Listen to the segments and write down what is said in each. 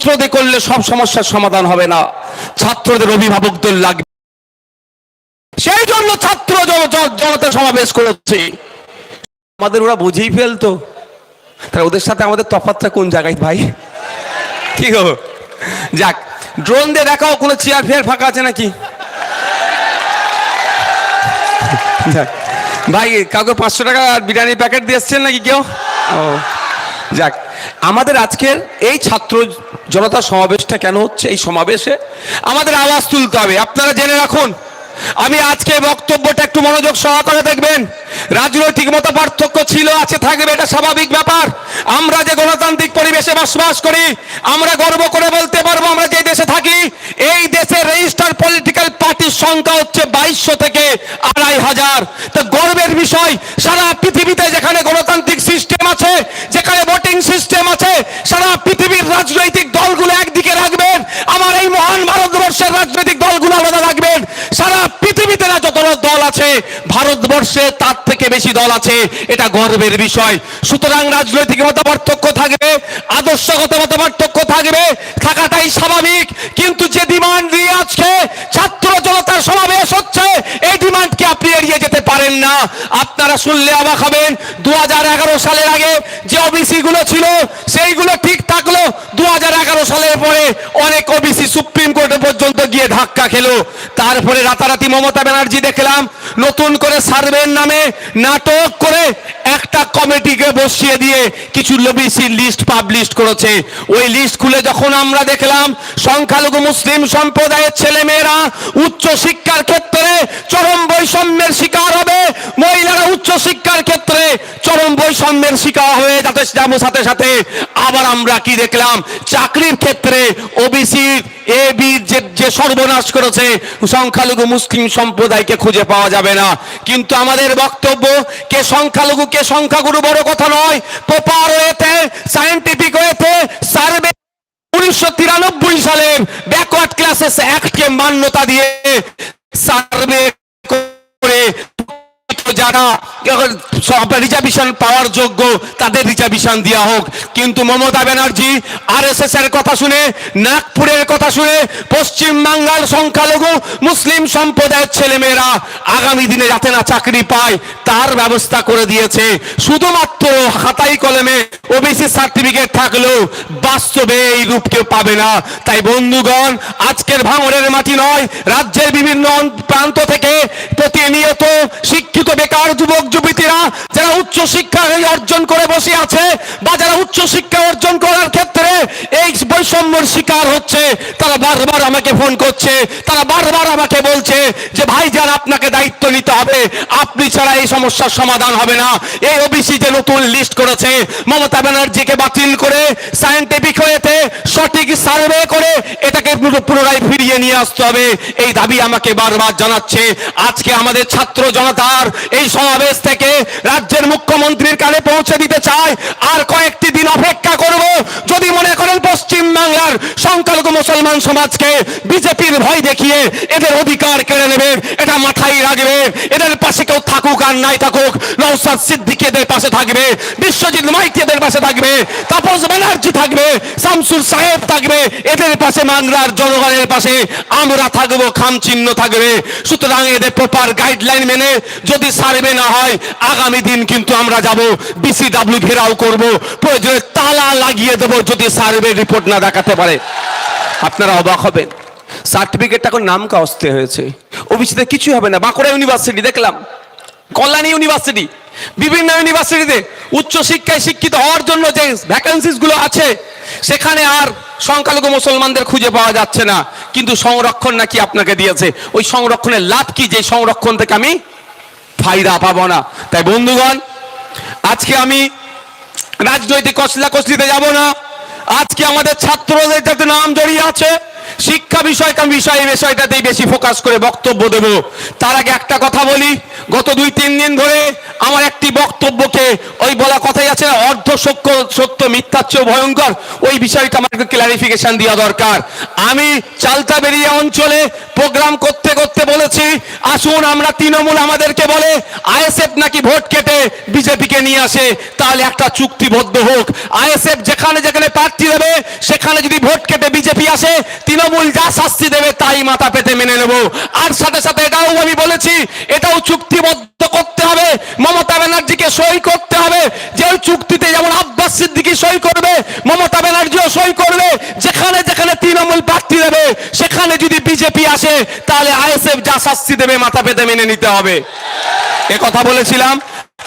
ছাত্রদের করলে সব সমস্যার সমাধান হবে না। ছাত্রদের অভিভাবকদের লাগবে। সেই জন্য ছাত্র জন- জন- জনতা সমাবেশ করেছে। আমাদের ওরা বুঝেই ফেলতো। তাহলে ওদের সাথে আমাদের তফাৎটা কোন জায়গায় ভাই? কি গো? যাক ড্রোন দিয়ে দেখাও, কোনো চেয়ার ফেয়ার ফাঁকা আছে নাকি। ভাই, কাউকে পাঁচশো টাকা বিরিয়ানির প্যাকেট দিয়ে এসছেন নাকি কেউ? ও, যাক আমাদের আজকের এই ছাত্র জনতা সমাবেশটা কেন হচ্ছে? এই সমাবেশে আমাদের আওয়াজ তুলতে হবে। আপনারা জেনে রাখুন আমি আজকে বক্তব্যটা একটু মনোযোগ সহকারে দেখবেন। রাজনৈতিক মত পার্থক্য ছিল, আছে, থাকবে, এটা স্বাভাবিক ব্যাপার। আমরা যে গণতান্ত্রিক পরিবেশে বসবাস করি, আমরা গর্ব করে বলতে পারব, আমরা যে দেশে থাকি, এই দেশের রেজিস্টার পলিটিক্যাল পার্টির সংখ্যা হচ্ছে বাইশশো থেকে আড়াই হাজার। তো গর্বের বিষয়, সারা পৃথিবীতে যেখানে গণতান্ত্রিক সিস্টেম আছে, যেখানে ভোটিং সিস্টেম আছে, সারা পৃথিবীর রাজনৈতিক দলগুলো একদিকে রাখবেন। আমার এই মহান ভারতবর্ষের রাজনৈতিক দলগুলো আলাদা রাখবেন সারা পৃথিবীতে না যত দল আছে, ভারতবর্ষে তার থেকে বেশি দল আছে, এটা গর্বের বিষয়। সুতরাং রাজনৈতিক মত পার্থক্য থাকবে, আদর্শগত মত পার্থক্য থাকবে, থাকাটাই স্বাভাবিক। কিন্তু যে ডিমান্ড দিয়ে আজকে ছাত্র জনতার সমাবেশ হচ্ছে, এই ডিমান্ডকে আপনি এড়িয়ে যেতে পারেন না। আপনারা শুনলে অবাক হবেন দু হাজার এগারো সালের আগে যে ওবিসি গুলো ছিল, সেইগুলো ঠিক থাকল। দু হাজার এগারো সালের পরে অনেক ওবিসি সুপ্রিম কোর্টে পর্যন্ত গিয়ে ধাক্কা খেলো। তারপরে রাতারাতি মমতা ব্যানার্জি দেখলাম, নতুন করে সার্ভের নামে নাটক করে একটা কমিটিকে বসিয়ে দিয়ে কিছু ওবিসি লিস্ট পাবলিশ করেছে। ওই লিস্ট খুলে যখন আমরা দেখলাম, সংখ্যালঘু মুসলিম সম্প্রদায়ের ছেলে মেয়েরা উচ্চ শিক্ষার ক্ষেত্রে চরম বৈষম্যের শিকার হবে। মহিলারা উচ্চ শিক্ষার ক্ষেত্রে চরম বৈষম্যের শিকার হয়ে যাতে যাব সাথে সাথে। আবার আমরা কি দেখলাম? চাকরির ক্ষেত্রে ওবিসি এ যে যে সর্বনাশ করেছে, সংখ্যালঘু মুসলিম সম্প্রদায়কে খুঁজে পাওয়া যাবে না। কিন্তু আমাদের বক্তব্য, কে সংখ্যালঘু, কে সংখ্যাগুরু বড় কথা নয়, প্রপার ওয়েতে সায়েন্টিফিক ওয়েতে সার্ভে উনিশশো তিরানব্বই সালের ব্যাকওয়ার্ড ক্লাসেস অ্যাক্টকে মান্যতা দিয়ে সার্ভে যারা রিজার্ভেশন পাওয়ার যোগ্য, তাদের রিজার্ভেশন দেওয়া হোক। কিন্তু মমতা ব্যানার্জি আর এর কথা শুনে, নাগপুরের কথা শুনে, পশ্চিম বাংলার সংখ্যালঘু, মুসলিম সম্প্রদায়ের ছেলেমেয়েরা আগামী দিনে যাতে না চাকরি পায়, তার ব্যবস্থা করে দিয়েছে। শুধুমাত্র খাতাই কলমে ওবিসি সার্টিফিকেট থাকলেও বাস্তবে এই রূপ কেউ পাবে না। তাই বন্ধুগণ, আজকের ভাঙরের মাটি নয়, রাজ্যের বিভিন্ন প্রান্ত থেকে প্রতিনিয়ত শিক্ষিত বেকার যুবক উচ্চ শিক্ষা অর্জন করে বসে আছে বা যারা উচ্চ শিক্ষা অর্জন এই বৈষম্যর শিকার হচ্ছে, তারা বারবার আমাকে ফোন করছে, তারা বারবার আমাকে বলছে যে ভাইজান আপনাকে দায়িত্ব নিতে হবে। আপনি ছাড়া এই সমস্যার সমাধান হবে না। এই ওবিসি যে নতুন লিস্ট করেছে। মমতা ব্যানার্জিকে বাতিল করে সায়েন্টিফিক হয়েতে সঠিক সার্ভে করে, এটাকে পুনরায় ফিরিয়ে নিয়ে আসতে হবে। এই দাবি আমাকে বারবার জানাচ্ছে। আজকে আমাদের ছাত্র জনতার এই সমাবেশ থেকে রাজ্যের মুখ্যমন্ত্রীর কানে পৌঁছে দিতে চায়। আর কয়েকটি দিন অপেক্ষা করব। বাংলার সংখ্যালঘু মুসলমান সমাজকে বিজেপির ভয় দেখিয়ে এদের অধিকার কেড়ে নেবে, এটা মাথায় রাখবে, এদের পাশে কেউ থাকুক আর নাই থাকুক নৌসাদ সিদ্দিকি এদের পাশে থাকবে, বিশ্বজিৎ মাইতি এদের পাশে থাকবে, তাপস ব্যানার্জি থাকবে, শামসুর সাহেব থাকবে, এদের পাশে বাংলার জনগণের পাশে আমরা থাকব, খাম চিহ্ন থাকবে। সুতরাং এদের প্রপার গাইডলাইন মেনে যদি সার্ভে না হয়, আগামী দিন কিন্তু আমরা যাব বিসিডাব্লিউ ঘেরাও করব, প্রয়োজনে তালা লাগিয়ে দেবো, যদি সার্ভে রিপোর্ট না দেখাতে পারে। আপনারা অবাক হবেন। সার্টিফিকেটটা এখন নাম কাস্তে হয়েছে। ওবিসিতে কিছু হবে না। বাঁকুড়া ইউনিভার্সিটি, দেখলাম। কল্যাণী ইউনিভার্সিটি। বিভিন্ন ইউনিভার্সিটিতে উচ্চ শিক্ষায় শিক্ষিত হওয়ার জন্য যে ভ্যাকেন্সিসগুলো আছে, সেখানে আর সংখ্যালঘু মুসলমানদের খুঁজে পাওয়া যাচ্ছে না। কিন্তু সংরক্ষণ নাকি আপনাকে দিয়েছে। ওই সংরক্ষণের লাভ কি? যে সংরক্ষণ থেকে আমি ফায়দা পাবো না। তাই বন্ধুগণ, আজকে আমি রাজনৈতিক কসলা কসলিতে যাব না। আজকে আমাদের ছাত্রদের যাতে নাম জড়িয়ে আছে। শিক্ষা বিষয় বিষয় বিষয়টাতেই বেশি ফোকাস করে বক্তব্য দেব। তার আগে একটা কথা বলি। গত দুই, তিন দিন ধরে আমার একটি বক্তব্যকে ওই বলা কথাই আছে অর্ধ সত্য সত্য মিথ্যার চেয়েও ভয়ঙ্কর, ওই বিষয়টা আমাকে ক্লারিফিকেশন দেওয়া দরকার। আমি চালতা বেরিয়া অঞ্চলে প্রোগ্রাম করতে করতে বলেছি, আসুন আমরা তৃণমূল আমাদেরকে বলে, আইএসএফ নাকি ভোট কেটে বিজেপিকে নিয়ে আসে, তাহলে একটা চুক্তিবদ্ধ হোক। আইএসএফ যেখানে যেখানে প্রার্থী দেবে, সেখানে যদি ভোট কেটে বিজেপি আসে, তৃণমূল যা শাস্তি দেবে, তাই মাথা পেতে মেনে নেব। আর সাথে সাথে এটাও আমি বলেছি, এটাও চুক্তিবদ্ধ করতে হবে। মমতা ব্যানার্জিকে সই করতে হবে। যে চুক্তিতে যেমন আব্বাস সিদ্দিকি সই করবে, মমতা ব্যানার্জিও সই করবে। যেখানে যেখানে তৃণমূল প্রার্থী দেবে, সেখানে যদি বিজেপি আসে, তাহলে আইএসএফ যা শাস্তি দেবে, মাথা পেতে মেনে নিতে হবে। এ কথা বলেছিলাম।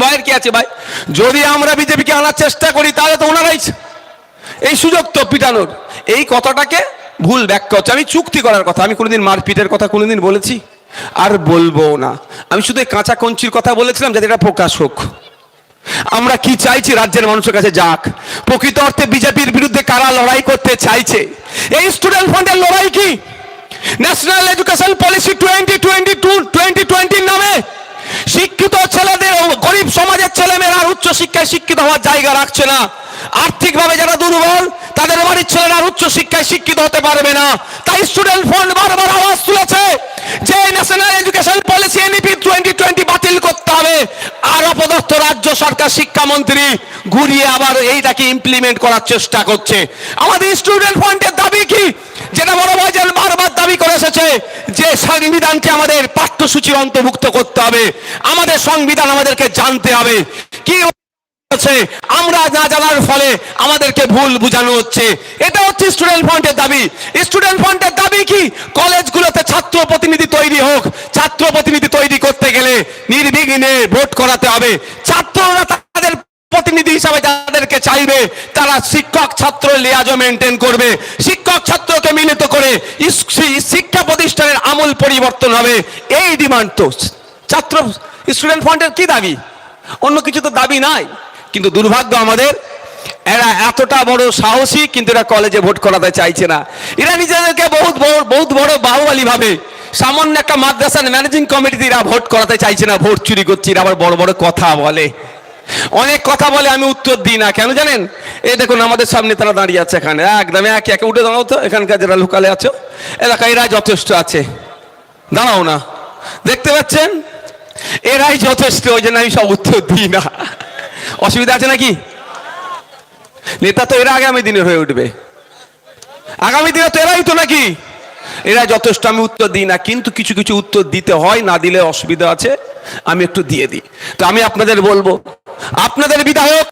ভয়ের কি আছে ভাই? যদি আমরা বিজেপিকে আনার চেষ্টা করি, তাহলে তো ওনারাই এই সুযোগ তো পিটানোর। এই কথাটাকে ভুল ব্যাখ্যা হচ্ছে। আমি চুক্তি করার কথা, আমি কোনোদিন মারপিটের কথা কোনোদিন বলেছি। আর বলব না। আমি শুধু কাঁচা কঞ্চির কথা বলেছিলাম যাতে এটা প্রকাশ হোক। আমরা কি চাইছি রাজ্যের মানুষের কাছে যাক? প্রকৃত অর্থে বিজেপির বিরুদ্ধে কারা লড়াই করতে চাইছে? এই স্টুডেন্ট ফান্ডের লড়াই কি? National education policy twenty twenty two twenty টোয়েন্টির নামে শিক্ষিত ছেলেদের ও গরিব সমাজের ছেলেমেয়েরা আর উচ্চ শিক্ষায় শিক্ষিত হওয়ার জায়গা রাখছে না। আর্থিকভাবে যারা দুর্বল, তাদের বাড়ির ছেলেরা আর উচ্চ শিক্ষায় শিক্ষিত হতে পারবে না। তাই স্টুডেন্ট ফান্ড বারবার আওয়াজ তুলেছে যে national education policy NEP twenty twenty বাতিল করতে হবে। আর অপদস্থ রাজ্য সরকার শিক্ষামন্ত্রী ঘুরিয়ে আবার এইটাকে ইমপ্লিমেন্ট করার চেষ্টা করছে। আমাদের স্টুডেন্ট ফান্ডের দাবি কি? যেটা বড় বারবার দাবি করে এসেছে যে সংবিধানকে আমাদের পাঠ্যসূচির অন্তর্ভুক্ত করতে হবে। আমাদের সংবিধান আমাদেরকে জানতে হবে। কি আমরা না জানার ফলে আমাদেরকে ভুল বোঝানো হচ্ছে। এটা হচ্ছে স্টুডেন্ট ফান্ডের দাবি। স্টুডেন্ট ফান্ডের দাবি কি? কলেজগুলোতে ছাত্র প্রতিনিধি তৈরি হোক। ছাত্র প্রতিনিধি তৈরি করতে গেলে নির্বিঘ্নে ভোট করাতে হবে। ছাত্ররা তাদের প্রতিনিধি হিসাবে যাদেরকে চাইবে, তারা শিক্ষক ছাত্র লিয়াজও মেনটেন করবে। শিক্ষক ছাত্রকে মিলিত করে শিক্ষা প্রতিষ্ঠানের আমূল পরিবর্তন হবে। এই ডিমান্ড তো ছাত্র স্টুডেন্ট ফান্ডের কি দাবি? অন্য কিছু তো দাবি নাই। কিন্তু দুর্ভাগ্য আমাদের, এরা এতটা বড় সাহসী, কিন্তু এরা কলেজে ভোট করাতে চাইছে না। এরা নিজেদেরকে বহুত বড় বহুত বড় বাহুবালী ভাবে সামান্য একটা মাদ্রাসার ম্যানেজিং কমিটিতে এরা ভোট করাতে চাইছে না ভোট চুরি করছে, এরা আবার বড় বড় কথা বলে। অনেক কথা বলে, আমি উত্তর দিই না। কেন জানেন? এই দেখুন, আমাদের সামনে তারা দাঁড়িয়ে আছে এখানে। একদম একে একে উঠে দাঁড়াও তো, এখানকার যারা লোকালে আছো এলাকা এরা যথেষ্ট আছে। দাঁড়াও না। দেখতে পাচ্ছেন? এরাই যথেষ্ট, ওই জন্য আমি সব উত্তর দিই না। অসুবিধা আছে নাকি? নেতা তো এরা আগামী দিনের হয়ে উঠবে। আগামী দিনে তো এরাই তো নাকি? এরা যথেষ্ট, আমি উত্তর দিই না। কিন্তু কিছু কিছু উত্তর দিতে হয়, না দিলে অসুবিধা আছে, আমি একটু দিয়ে দিই। তো আমি আপনাদের বলব আপনাদের বিধায়ক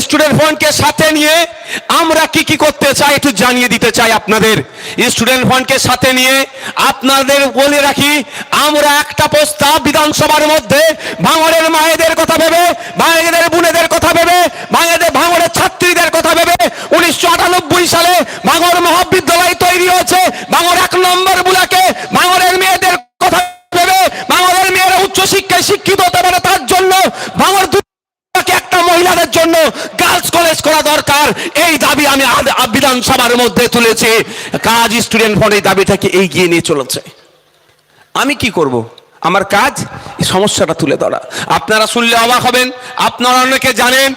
স্টুডেন্ট ফান্ডকে সাথে নিয়ে আমরা কি কি করতে চাই একটু জানিয়ে দিতে চাই আপনাদের। স্টুডেন্ট ফান্ডকে সাথে নিয়ে আপনাদের বলে রাখি, আমরা একটা প্রস্তাব বিধানসভার মধ্যে ভাঙড়ের মায়েদের কথা ভেবে ভাঙড়ের বোনেদের কথা ভেবে ভাঙড়ের ভাঙড়ের ছাত্রীদের কথা ভেবে উনিশশো আটানব্বই সালে ভাঙড় মহাবিদ্যালয় তৈরি হয়েছে। ভাঙড় এক নম্বর বুলাকে ভাঙড়ের মেয়েদের কথা ভেবে ভাঙড়ের মেয়েরা উচ্চ শিক্ষায় শিক্ষিত হতে পারে তার জন্য ভাঙড় দু- তাকে একটা মহিলাদের জন্য গার্লস কলেজ করা দরকার। এই দাবি আমি বিধানসভার মধ্যে তুলেছি। কাজ স্টুডেন্ট ফোন এই দাবিটাকে এগিয়ে নিয়ে চলেছে। আমি কি করব? আমার কাজ এই সমস্যাটা তুলে ধরা। আপনারা শুনলে অবাক হবেন, আপনারা অনেকে জানেন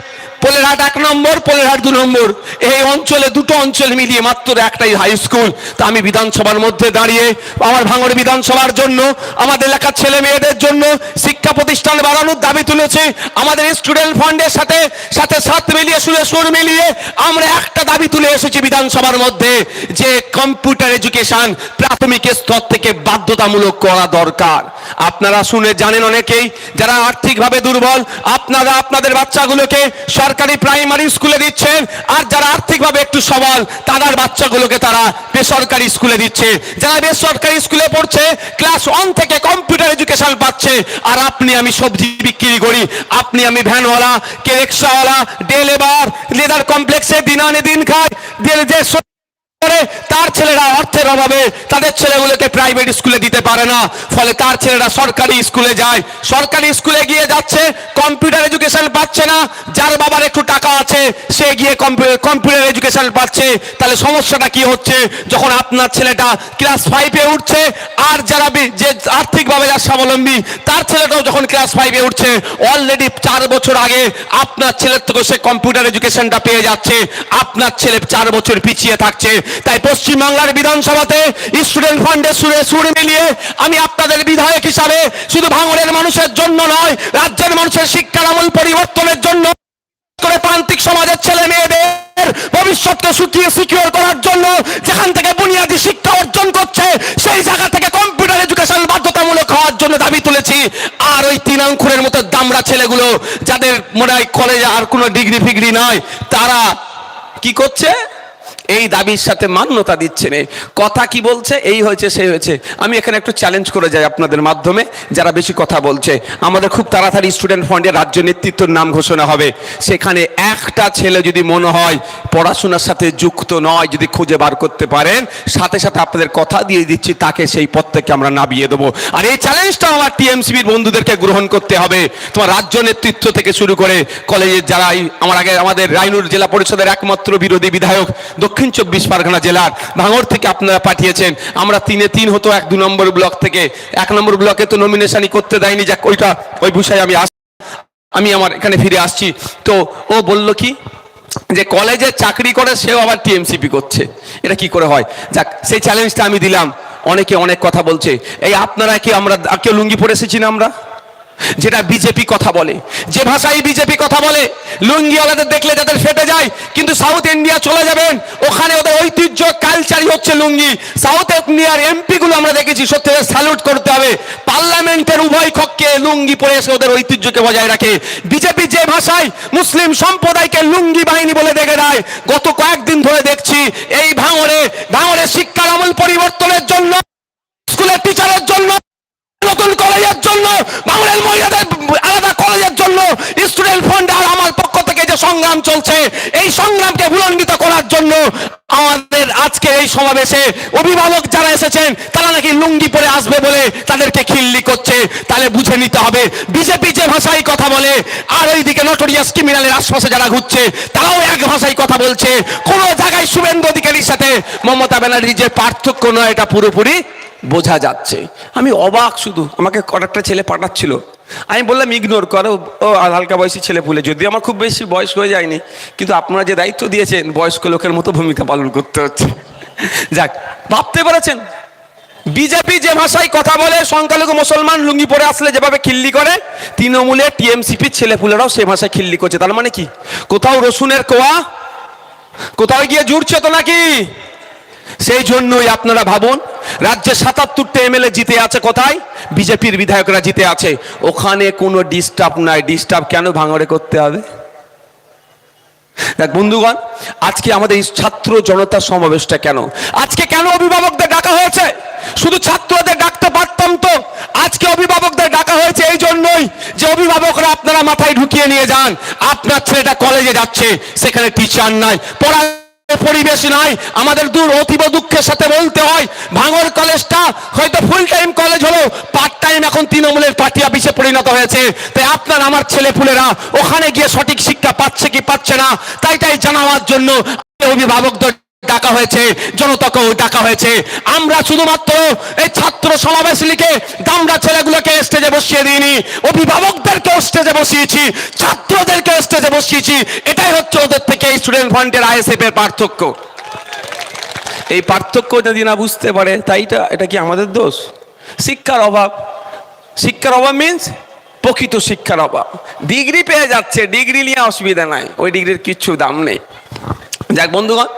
পোলেরহাট এক নম্বর পোলেরহাট দু নম্বর। এই অঞ্চলে, দুটো অঞ্চল মিলিয়ে মাত্র একটাই হাই স্কুল তা আমি বিধানসভার মধ্যে দাঁড়িয়ে আমার ভাঙড় বিধানসভার জন্য, আমাদের এলাকার ছেলে মেয়েদের জন্য শিক্ষা প্রতিষ্ঠান বাড়ানোর দাবি তুলেছি। আমাদের স্টুডেন্ট ফান্ডের সাথে সাথে সাথ মিলিয়ে, সুরে সুর মিলিয়ে আমরা একটা দাবি তুলে এসেছি বিধানসভার মধ্যে, যে কম্পিউটার এডুকেশন প্রাথমিক স্তর থেকে বাধ্যতামূলক করা দরকার। আপনারা শুনে জানেন অনেকেই, যারা আর্থিকভাবে দুর্বল, আপনারা আপনাদের বাচ্চাগুলোকে সরকারি প্রাইমারি স্কুলে দিচ্ছেন। আর যারা আর্থিকভাবে একটু সবল, তাদের বাচ্চাগুলোকে তারা বেসরকারি স্কুলে দিচ্ছে। যারা বেসরকারি স্কুলে পড়ছে, ক্লাস ওয়ান থেকে কম্পিউটার এডুকেশন পাচ্ছে। আর আপনি আমি সবজি বিক্রি করি। আপনি আমি ভ্যানওয়ালা কে রিক্সাওয়ালা ডে লেবার লেদার কমপ্লেক্সে দিন আনে দিন খায় যে- করে, তার ছেলেরা অর্থের অভাবে তাদের ছেলেগুলোকে প্রাইভেট স্কুলে দিতে পারে না। ফলে তার ছেলেরা সরকারি স্কুলে যায়। সরকারি স্কুলে গিয়ে যাচ্ছে কম্পিউটার এডুকেশন পাচ্ছে না। যার বাবার একটু টাকা আছে, সে গিয়ে কম্পিউটার এডুকেশন পাচ্ছে। তাহলে সমস্যাটা কি হচ্ছে? যখন আপনার ছেলেটা ক্লাস ফাইভে উঠছে, আর যারা যে আর্থিকভাবে যার স্বাবলম্বী, তার ছেলেটাও যখন ক্লাস ফাইভে উঠছে অলরেডি চার বছর আগে আপনার ছেলের থেকে সে কম্পিউটার এডুকেশনটা পেয়ে যাচ্ছে। আপনার ছেলে চার বছর পিছিয়ে থাকছে। তাই পশ্চিমবাংলার বিধানসভাতে স্টুডেন্ট ফান্ডের সুরে সুর মিলিয়ে আমি আপনাদের বিধায়ক হিসাবে শুধু ভাঙড়ের মানুষের জন্য নয়, রাজ্যের মানুষের শিক্ষার আমূল পরিবর্তনের জন্য করে প্রান্তিক সমাজের ছেলে মেয়েদের ভবিষ্যৎকে সুখিয়ে সিকিউর করার জন্য যেখান থেকে বুনিয়াদী শিক্ষা অর্জন করছে, সেই জায়গা থেকে কম্পিউটার এডুকেশন বাধ্যতামূলক হওয়ার জন্য দাবি তুলেছি। আর ওই তিন অঙ্কুরের মতো দামড়া ছেলেগুলো, যাদের মনে হয় কলেজে আর কোনো ডিগ্রি ফিগ্রি নয় তারা কি করছে? এই দাবির সাথে মান্যতা দিচ্ছে না। কথা কি বলছে? এই হয়েছে, সেই হয়েছে। আমি এখানে একটু চ্যালেঞ্জ করে যাই আপনাদের মাধ্যমে, যারা বেশি কথা বলছে। আমাদের খুব তাড়াতাড়ি স্টুডেন্ট ফান্ডের রাজ্য নেতৃত্বের নাম ঘোষণা হবে। সেখানে একটা ছেলে যদি মনে হয় পড়াশোনার সাথে যুক্ত নয়, যদি খুঁজে বার করতে পারেন, সাথে সাথে আপনাদের কথা দিয়ে দিচ্ছি, তাকে সেই পদ থেকে আমরা নামিয়ে দেবো। আর এই চ্যালেঞ্জটা আমার টিএমসিবির বন্ধুদেরকে গ্রহণ করতে হবে। তোমার রাজ্য নেতৃত্ব থেকে শুরু করে কলেজের যারা আমার আগে আমাদের রায়নুর জেলা পরিষদের একমাত্র বিরোধী বিধায়ক দক্ষিণ চব্বিশ পরগনা জেলার ভাঙড় থেকে আপনারা পাঠিয়েছেন। আমরা তিনে তিন হতো এক দু নম্বর ব্লক থেকে। এক নম্বর ব্লকে তো নমিনেশনই করতে দেয়নি, যাক, ওইটা, ওই বিষয়ে আমি আস, আমি আমার এখানে ফিরে আসছি। তো ও বলল কি? যে কলেজে চাকরি করে সেও আবার টিএমসিপি করছে। এটা কি করে হয়? যাক, সেই চ্যালেঞ্জটা আমি দিলাম। অনেকে অনেক কথা বলছে। এই আপনারা কি আমরা কেউ লুঙ্গি পরে এসেছি না আমরা? যেটা বিজেপি কথা বলে। যে ভাষায় বিজেপি কথা বলে, লুঙ্গিওয়ালাদের দেখলে যাদের ফেটে যায়, কিন্তু সাউথ ইন্ডিয়া চলে যাবেন। ওখানে ওদের ঐতিহ্য কালচারই হচ্ছে লুঙ্গি। সাউথ ইন্ডিয়ার এমপি গুলো আমরা দেখেছি, সত্যি স্যালুট করতে হবে। পার্লামেন্টের উভয় কক্ষে লুঙ্গি পরে এসে ওদের ঐতিহ্যকে বজায় রাখে। বিজেপি যে ভাষায় মুসলিম সম্প্রদায়কে লুঙ্গি বাহিনী বলে দেখে দেয়, গত কয়েকদিন ধরে দেখছি, এই ভাঙড়ে ভাঙড়ে শিক্ষার আমূল পরিবর্তনের জন্য স্কুলের টিচারের জন্য নতুন কলেজের জন্য বাংলার মহিলাদের আলাদা কলেজের জন্য স্টুডেন্ট ফান্ড আর আমার পক্ষ থেকে যে সংগ্রাম চলছে, এই সংগ্রামকে ভুলান্বিত করার জন্য আমাদের আজকে এই সমাবেশে অভিভাবক যারা এসেছেন, তারা নাকি লুঙ্গি পরে আসবে বলে তাদেরকে খিল্লি করছে। তাহলে বুঝে নিতে হবে, বিজেপি যে ভাষায় কথা বলে, আর ওইদিকে নটোরিয়াস ক্রিমিনালের আশপাশে যারা ঘুরছে, তারাও এক ভাষায় কথা বলছে। কোন জায়গায় শুভেন্দু অধিকারীর সাথে মমতা ব্যানার্জির যে পার্থক্য নয়, এটা পুরোপুরি বোঝা যাচ্ছে। আমি অবাক শুধু, আমাকে কয়েকটা ছেলে পাঠাচ্ছিল। আমি বললাম ইগনোর করো। ও হালকা বয়সী ছেলে পুলে যদিও আমার খুব বেশি বয়স হয়ে যায়নি, কিন্তু আপনারা যে দায়িত্ব দিয়েছেন, বয়স্ক লোকের মতো ভূমিকা পালন করতে হচ্ছে। যাক, ভাবতে পেরেছেন? বিজেপি যে ভাষায় কথা বলে, সংখ্যালঘু মুসলমান লুঙ্গি পরে আসলে যেভাবে খিল্লি করে তৃণমূলে টিএমসিপির ছেলেপুলেরাও সে ভাষায় খিল্লি করছে। তার মানে কি? কোথাও রসুনের কোয়া? কোথাও গিয়ে জুড়ছে তো নাকি? সেই জন্যই আপনারা ভাবুন, রাজ্যে সাতাত্তরটা এমএলএ জিতে আছে কোথায়? বিজেপির বিধায়করা জিতে আছে। ওখানে কোনো ডিস্টার্ব নাই। ডিস্টার্ব কেন ভাঙড়ে করতে হবে? দেখ বন্ধুগণ, আজকে আমাদের ছাত্র জনতা সমাবেশটা কেন? আজকে কেন অভিভাবকদের ডাকা হয়েছে? শুধু ছাত্রদের ডাকতে পারতাম তো। আজকে অভিভাবকদের ডাকা হয়েছে এই জন্যই যে অভিভাবকরা আপনারা মাথায় ঢুকিয়ে নিয়ে যান। আপনার ছেলেটা কলেজে যাচ্ছে, সেখানে টিচার নাই, পড়া পরিবেশ নাই আমাদের দূর অতীব দুঃখের সাথে বলতে হয়। ভাঙর কলেজটা হয়তো ফুল টাইম কলেজ হলো পার্ট টাইম এখন তৃণমূলের পার্টি অফিসে পরিণত হয়েছে। তাই আপনার আমার ছেলে পুলেরা ওখানে গিয়ে সঠিক শিক্ষা পাচ্ছে কি পাচ্ছে না, তাই তাই জানাওয়ার জন্য অভিভাবকদের ডাকা হয়েছে, জনতাকেও ডাকা হয়েছে। আমরা শুধুমাত্র এই ছাত্র সমাবেশ লিখে দামড়া ছেলেগুলোকে স্টেজে বসিয়ে দিইনি অভিভাবকদেরকে স্টেজে বসিয়েছি ছাত্রদেরকে স্টেজে বসিয়েছি। এটাই হচ্ছে ওদের থেকে এই স্টুডেন্ট ফান্ডের আইএসএফ এর পার্থক্য। এই পার্থক্য যদি না বুঝতে পারে তাই এটা এটা কি আমাদের দোষ? শিক্ষার অভাব। শিক্ষার অভাব মিন্স প্রকৃত শিক্ষার অভাব। ডিগ্রি পেয়ে যাচ্ছে, ডিগ্রি নিয়ে অসুবিধা নাই। ওই ডিগ্রির কিচ্ছু দাম নেই। যাক, বন্ধুগণ,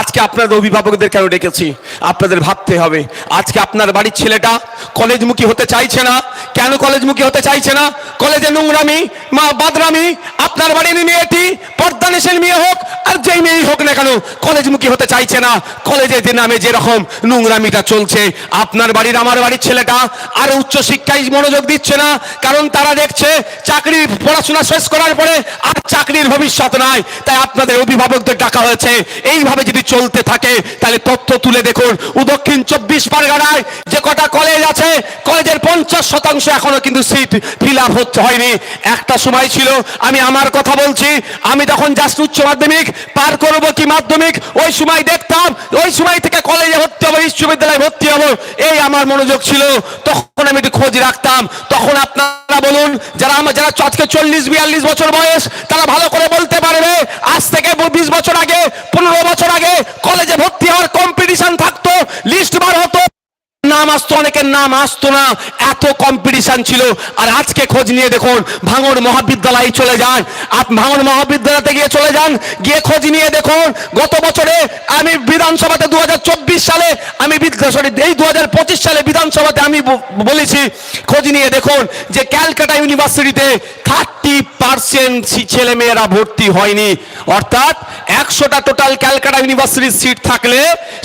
আজকে আপনাদের অভিভাবকদের কেন ডেকেছি? আপনাদের ভাবতে হবে। আজকে আপনার বাড়ির ছেলেটা কলেজমুখী হতে চাইছে না। কেন কলেজমুখী হতে চাইছে না? কলেজে নোংরামি, মা বাদরামি, আপনার বাড়ির মেয়েটি পর্দানিসের মেয়ে হোক, আর যেই মেয়েই হোক না কেন, কলেজমুখী হতে চাইছে না। কলেজে যে নামে যেরকম নোংরামিটা চলছে, আপনার বাড়ির, আমার বাড়ির ছেলেটা আর উচ্চ শিক্ষায় মনোযোগ দিচ্ছে না, কারণ তারা দেখছে চাকরির পড়াশোনা শেষ করার পরে আর চাকরির ভবিষ্যৎ নাই। তাই আপনাদের অভিভাবকদের ডাকা হয়েছে। এইভাবে যদি চলতে থাকে তাহলে তথ্য তুলে দেখুন। দক্ষিণ চব্বিশ পরগনায় যে কটা কলেজ আছে কলেজের পঞ্চাশ শতাংশ এখনও কিন্তু সিট ফিল আপ হচ্ছে, হয়নি। একটা সময় ছিল, আমি আমার কথা বলছি, আমি তখন জাস্ট উচ্চ মাধ্যমিক, পার করব কি মাধ্যমিক, ওই সময় দেখতাম, ওই সময় থেকে কলেজে ভর্তি হব, বিশ্ববিদ্যালয়ে ভর্তি হব, এই আমার মনোযোগ ছিল। তখন আমি একটু খোঁজ রাখতাম। তখন আপনারা বলুন, যারা আমার যারা আজকে চল্লিশ, বিয়াল্লিশ বছর বয়স, তারা ভালো করে বলতে পারবে, আজ থেকে বিশ বছর আগে, পনেরো বছর আগে কলেজে ভর্তি হওয়ার কম্পিটিশন থাকতো লিস্ট বার নাম আসতো, অনেকের নাম আসতো না। এত কম্পিটিশন ছিল। আর আজকে খোঁজ নিয়ে দেখুন, ভাঙড় মহাবিদ্যালয়ে চলে যান। আপ ভাঙড় মহাবিদ্যালয়তে গিয়ে চলে যান, গিয়ে খোঁজ নিয়ে দেখুন, গত বছরে আমি বিধানসভাতে দু সালে, আমি সরি এই দু সালে বিধানসভাতে আমি বলেছি, খোঁজ নিয়ে দেখুন যে ক্যালকাটা ইউনিভার্সিটিতে থার্টি পার্সেন্ট ছেলে মেয়েরা ভর্তি হয়নি। অর্থাৎ একশোটা টোটাল ক্যালকাটা ইউনিভার্সিটির সিট থাকলে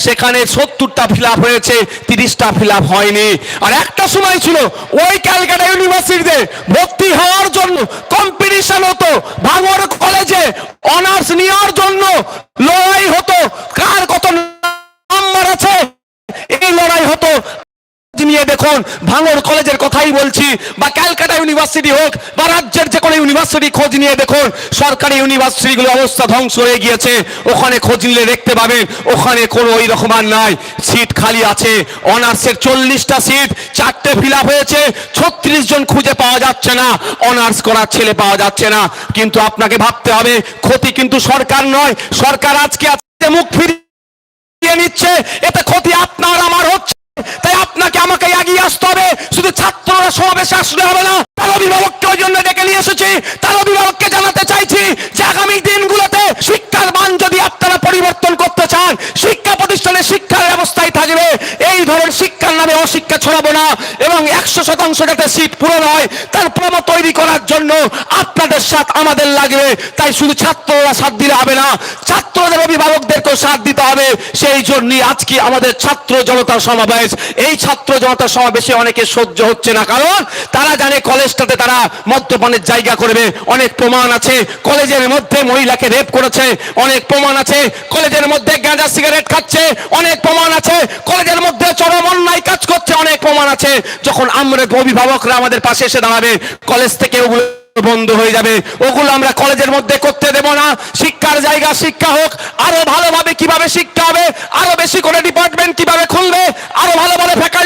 সেখানে সত্তরটা ফিল হয়েছে, তিরিশটা ফিল আপ হয়নি। আর একটা সময় ছিল, ওই ক্যালকাটা ইউনিভার্সিটিতে ভর্তি হওয়ার জন্য কম্পিটিশন হতো। ভাঙর কলেজে অনার্স নেওয়ার জন্য লড়াই হতো। কার কত নাম্বার আছে? এই লড়াই হতো। দেখুন, ভাঙড় কলেজের কথাই বলছি, বা ক্যালকাটা ইউনিভার্সিটি হোক, বা রাজ্যের যে কোনো ইউনিভার্সিটি খোঁজ নিয়ে দেখুন, সরকারি ইউনিভার্সিটিগুলো অবস্থা ধ্বংস হয়ে গিয়েছে। ওখানে খোঁজ নিলে দেখতে পাবেন, ওখানে কোনো ওই রকম আর নাই। সিট খালি আছে, অনার্সের চল্লিশটা সিট, চারটে ফিল হয়েছে, ছত্রিশ জন খুঁজে পাওয়া যাচ্ছে না, অনার্স করার ছেলে পাওয়া যাচ্ছে না। কিন্তু আপনাকে ভাবতে হবে, ক্ষতি কিন্তু সরকার নয়, সরকার আজকে আজকে মুখ ফিরিয়ে নিচ্ছে, এতে ক্ষতি আপনার, আমার হচ্ছে তাই আপনাকে আমাকে এগিয়ে আসতে হবে। শুধু ছাত্ররা সমাবেশে আসলে হবে না, তার অভিভাবককে ওই জন্য ডেকে নিয়ে এসেছি। তার অভিভাবককে জানাতে চাইছি যে আগামী দিনগুলোতে শিক্ষার মান যদি আপনারা পরিবর্তন করতে চান, শিক্ষা প্রতিষ্ঠানে শিক্ষার ব্যবস্থায় থাকবে। এই ধরনের শিক্ষার নামে অশিক্ষা ছড়াবো না। একশো শতাংশ যাতে সিট পূরণ হয়, তার প্রমা তৈরি করার জন্য আপনাদের সাথ আমাদের লাগবে। তাই শুধু ছাত্ররা সাথ দিলে হবে না, ছাত্রদের অভিভাবকদেরকেও সাথ দিতে হবে। সেই জন্যই আজকে আমাদের ছাত্র জনতা সমাবেশ। এই ছাত্র জনতা সমাবেশে অনেকে সহ্য হচ্ছে না, কারণ তারা জানে কলেজটাতে তারা মদ্যপানের জায়গা করবে। অনেক প্রমাণ আছে, কলেজের মধ্যে মহিলাকে রেপ করেছে, অনেক প্রমাণ আছে, কলেজের মধ্যে গাঁজা সিগারেট খাচ্ছে, অনেক প্রমাণ আছে, কলেজের মধ্যে চরম অন্যায় কাজ করছে, অনেক প্রমাণ আছে। যখন আমরা অভিভাবকরা আমাদের পাশে এসে দাঁড়াবে। কলেজ থেকে ওগুলো বন্ধ হয়ে যাবে। ওগুলো আমরা কলেজের মধ্যে করতে দেব না। শিক্ষার জায়গা শিক্ষা হোক। আরও ভালোভাবে কীভাবে শিক্ষা হবে? আরও বেশি করে ডিপার্টমেন্ট কীভাবে খুলবে? আরও ভালো ভালো ফ্যাকাল্টি